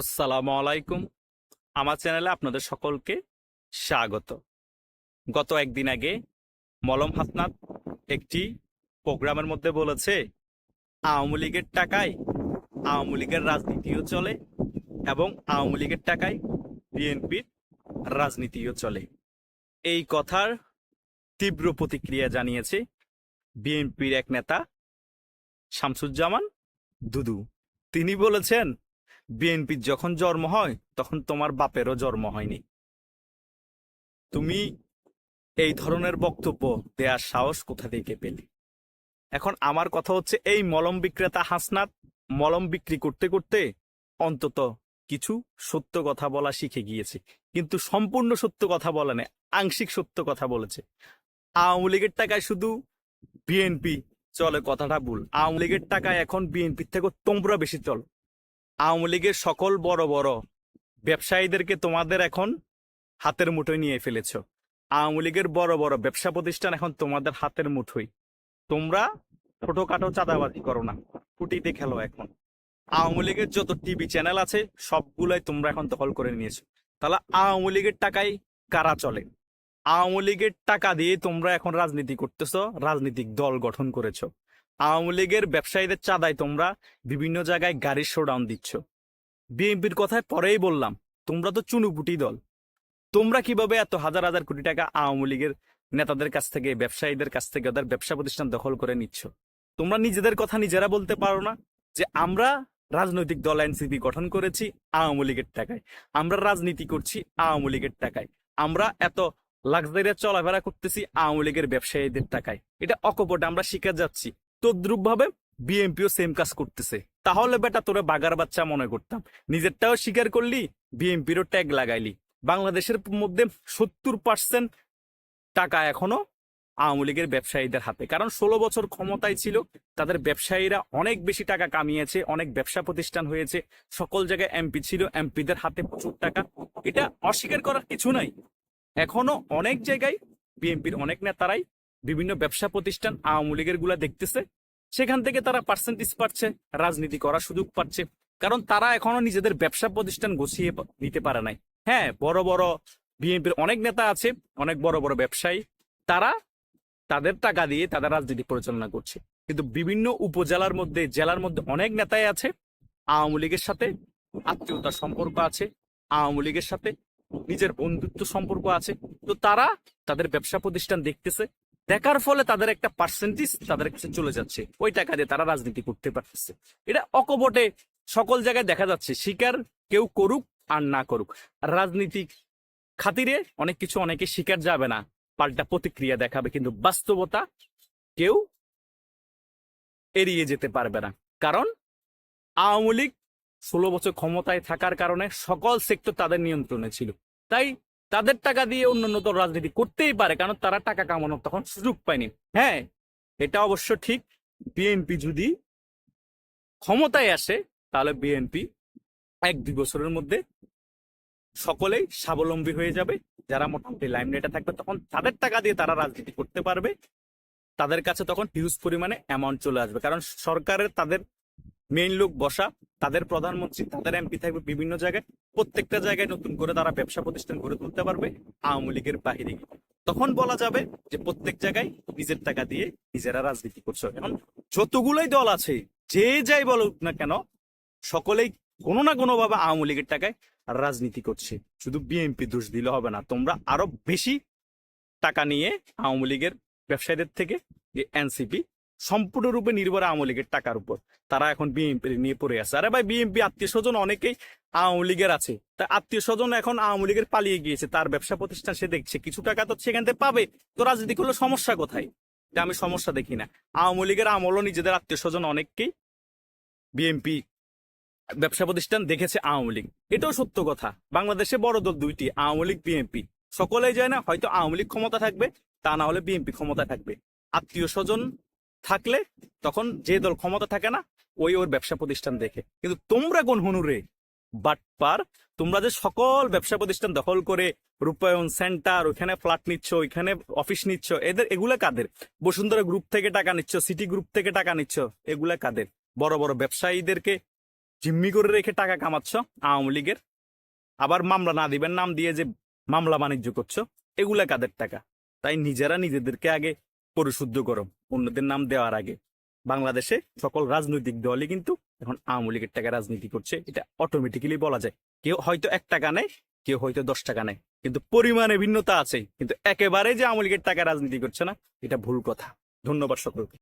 আসসালামু আলাইকুম। আমার চ্যানেলে আপনাদের সকলকে স্বাগত। গত একদিন আগে মলম হাসনাত একটি প্রোগ্রামের মধ্যে বলেছে, আওয়ামী লীগের টাকায় আওয়ামী লীগের রাজনীতিও চলে এবং আওয়ামী লীগের টাকায় বিএনপির রাজনীতিও চলে। এই কথার তীব্র প্রতিক্রিয়া জানিয়েছে বিএনপির এক নেতা, শামসুজ্জামান দুদু। তিনি বলেছেন বিএনপির যখন জন্ম হয়, তখন তোমার বাপেরও জন্ম হয়নি। তুমি এই ধরনের বক্তব্য দেওয়ার সাহস কোথা থেকে পেলে? এখন আমার কথা হচ্ছে, এই মলম বিক্রেতা হাসনাত মলম বিক্রি করতে করতে অন্তত কিছু সত্য কথা বলা শিখে গিয়েছে। কিন্তু সম্পূর্ণ সত্য কথা বলে না, আংশিক সত্য কথা বলেছে। আওয়ামী লীগের টাকায় শুধু বিএনপি চলে, কথাটা ভুল। আওয়ামী লীগের টাকায় এখন বিএনপির থেকে তোমরা বেশি চল। আওয়ামী লীগের সকল বড় বড় ব্যবসায়ীদেরকে তোমাদের এখন হাতের মুঠোয় নিয়ে ফেলেছ। আওয়ামী লীগের বড় বড় ব্যবসা প্রতিষ্ঠান এখন তোমাদের হাতের মুঠোয়। তোমরা ছোটখাটো চাঁদাবাজি করো না ফুটিতে খেলো এখন। আওয়ামী লীগের যত টিভি চ্যানেল আছে, সবগুলোই তোমরা এখন দখল করে নিয়েছো। তাহলে আওয়ামী লীগের টাকায় কারা চলে? আওয়ামী লীগের টাকা দিয়ে তোমরা এখন রাজনীতি করতেছো, রাজনৈতিক দল গঠন করেছ। আওয়ামী লীগের ব্যবসায়ীদের চাঁদায় তোমরা বিভিন্ন জায়গায় গাড়ির শোডাউন দিচ্ছ। বিএনপির কথায় পরেই বললাম, তোমরা তো চুনুপুটি দল। তোমরা কীভাবে এত হাজার হাজার কোটি টাকা আওয়ামী লীগের নেতাদের কাছ থেকে, ব্যবসায়ীদের কাছ থেকে ওদের ব্যবসা প্রতিষ্ঠান দখল করে নিচ্ছ? তোমরা নিজেদের কথা নিজেরা বলতে পারো না যে আমরা রাজনৈতিক দল এনসিপি গঠন করেছি আওয়ামী লীগের টাকায়। আমরা রাজনীতি করছি আওয়ামী লীগের টাকায়। আমরা এত লাক্সারিয়া চলাফেরা করতেছি আওয়ামী লীগের ব্যবসায়ীদের টাকায়। এটা অকপটে আমরা শিখে যাচ্ছি। তদ্রুপ ভাবে বিএনপিও সেম কাজ করতেছে। তাহলে বেটা তোরা বাগার বাচ্চা মনে করতাম। নিজেরটাও স্বীকার করলি বিএনপিরও ট্যাগ লাগাইলি। বাংলাদেশের মধ্যে সত্তর পার্সেন্ট টাকা এখনও আওয়ামী লীগের ব্যবসায়ীদের হাতে। কারণ ষোলো বছর ক্ষমতায় ছিল, তাদের ব্যবসায়ীরা অনেক বেশি টাকা কামিয়েছে, অনেক ব্যবসা প্রতিষ্ঠান হয়েছে, সকল জায়গায় এমপি ছিল, এমপিদের হাতে প্রচুর টাকা। এটা অস্বীকার করার কিছু নাই। এখনও অনেক জায়গায় বিএনপির অনেক নেতারাই বিভিন্ন ব্যবসা প্রতিষ্ঠান আওয়ামী লীগেরগুলা দেখতেছে। সেখান থেকে তারা পার্সেন্টেজ পাচ্ছে, রাজনীতি করার সুযোগ পাচ্ছে। কারণ তারা এখনও নিজেদের ব্যবসা প্রতিষ্ঠান গুছিয়ে নিতে পারে নাই। হ্যাঁ বড় বড় বিএনপির অনেক নেতা আছে, অনেক বড় বড় ব্যবসায়ী। তারা তাদের টাকা দিয়ে তাদের রাজনীতি পরিচালনা করছে। কিন্তু বিভিন্ন উপজেলার মধ্যে, জেলার মধ্যে অনেক নেতাই আছে, আওয়ামী লীগের সাথে আত্মীয়তার সম্পর্ক আছে, আওয়ামী লীগের সাথে নিজের বন্ধুত্ব সম্পর্ক আছে। তো তারা তাদের ব্যবসা প্রতিষ্ঠান দেখতেছে দেখার ফলে তাদের একটা পার্সেন্টেজ তাদের কাছে চলে যাচ্ছে। ওই টাকা দিয়ে তারা রাজনীতি করতে পারতেছে। এটা অকপটে সকল জায়গায় দেখা যাচ্ছে। শিকার কেউ করুক আর না করুক। রাজনীতিক খাতিরে অনেক কিছু অনেকে শিকার যাবে না। পাল্টা প্রতিক্রিয়া দেখাবে, কিন্তু বাস্তবতা কেউ এড়িয়ে যেতে পারবে না। কারণ আওয়ামী লীগ ষোলো বছর ক্ষমতায় থাকার কারণে সকল সেক্টর তাদের নিয়ন্ত্রণে ছিল। তাই তাদের টাকা দিয়ে অন্যান্য দল রাজনীতি করতেই পারে, কারণ তারা টাকা কামানোর তখন সুযোগ পায়নি। হ্যাঁ এটা অবশ্য ঠিক বিএনপি যদি ক্ষমতায় আসে, তাহলে বিএনপি এক দুই বছরের মধ্যে সকলেই স্বাবলম্বী হয়ে যাবে। যারা মোটামুটি লাইমলাইটে থাকবে, তখন তাদের টাকা দিয়ে তারা রাজনীতি করতে পারবে। তাদের কাছে তখন হিউজ পরিমাণে অ্যামাউন্ট চলে আসবে। কারণ সরকারের তাদের মেইন লোক বসা, তাদের প্রধানমন্ত্রী, তাদের এমপি থাকবে বিভিন্ন জায়গায়। প্রত্যেকটা জায়গায় নতুন করে তারা ব্যবসা প্রতিষ্ঠান গড়ে তুলতে পারবে আওয়ামী লীগের বাহিরে। তখন বলা যাবে যে প্রত্যেক জায়গায় নিজের টাকা দিয়ে নিজেরা রাজনীতি করছে। এখন যতগুলোই দল আছে, যে যাই বলুক না কেন, সকলেই কোনো না কোনো ভাবে আওয়ামী লীগের টাকায় রাজনীতি করছে। শুধু বিএনপি দোষ দিলে হবে না, তোমরা আরও বেশি টাকা নিয়ে আওয়ামী লীগের ব্যবসায়ীদের থেকে যে এনসিপি সম্পূর্ণরূপে নির্ভর আওয়ামী লীগের টাকার উপর। তারা এখন বিএনপি নিয়ে পড়ে আছে। আরে ভাই, বিএনপি আত্মীয় স্বজন অনেকেই আওয়ামী লীগের আছে। তা আত্মীয় স্বজন এখন আওয়ামী লীগের পালিয়ে গিয়েছে। তার ব্যবসা প্রতিষ্ঠান সে দেখছে। কিছু টাকা তো সেখান থেকে পাবে। তো রাজনীতি করলে সমস্যা কোথায়? এটা আমি সমস্যা দেখি না। আওয়ামী লীগের আমলও নিজেদের আত্মীয় স্বজন অনেককেই বিএনপি ব্যবসা প্রতিষ্ঠান দেখেছে আওয়ামী লীগ। এটাও সত্য কথা। বাংলাদেশে বড় দল দুইটি, আওয়ামী লীগ, বিএনপি। সকলেই যায় না হয়তো আওয়ামী লীগ ক্ষমতা থাকবে, তা না হলে বিএনপি ক্ষমতা থাকবে। আত্মীয় স্বজন থাকলে তখন যে দল ক্ষমতা থাকে না, ওই ওর ব্যবসা প্রতিষ্ঠান দেখে। কিন্তু তোমরা কোন হনুরে বাটপার তোমরা যে সকল ব্যবসা প্রতিষ্ঠান দখল করে রূপায়ণ সেন্টার, ওইখানে ফ্ল্যাট নিচ্ছ, ওইখানে অফিস নিচ্ছ, এদের, এগুলা কাদের? বসুন্ধরা গ্রুপ থেকে টাকা নিচ্ছ, সিটি গ্রুপ থেকে টাকা নিচ্ছ, এগুলা কাদের? বড় বড় ব্যবসায়ীদেরকে জিম্মি করে রেখে টাকা কামাচ্ছ আওয়ামী লীগের? আবার মামলা না দিবেন, নাম দিয়ে যে মামলা বাণিজ্য করছ, এগুলা কাদের টাকা? তাই নিজেরা নিজেদেরকে আগে পরিশুদ্ধ গরম। অন্যদের নাম দেওয়ার আগে। বাংলাদেশে সকল রাজনৈতিক দলই কিন্তু এখন আওয়ামী লীগের টাকা রাজনীতি করছে। এটা অটোমেটিক্যালি বলা যায়। কেউ হয়তো এক টাকা নেয়, কেউ হয়তো দশ টাকা নেয়। কিন্তু পরিমাণে ভিন্নতা আছে। কিন্তু একেবারে যে আওয়ামী লীগের টাকা রাজনীতি করছে না, এটা ভুল কথা। ধন্যবাদ সকলকে।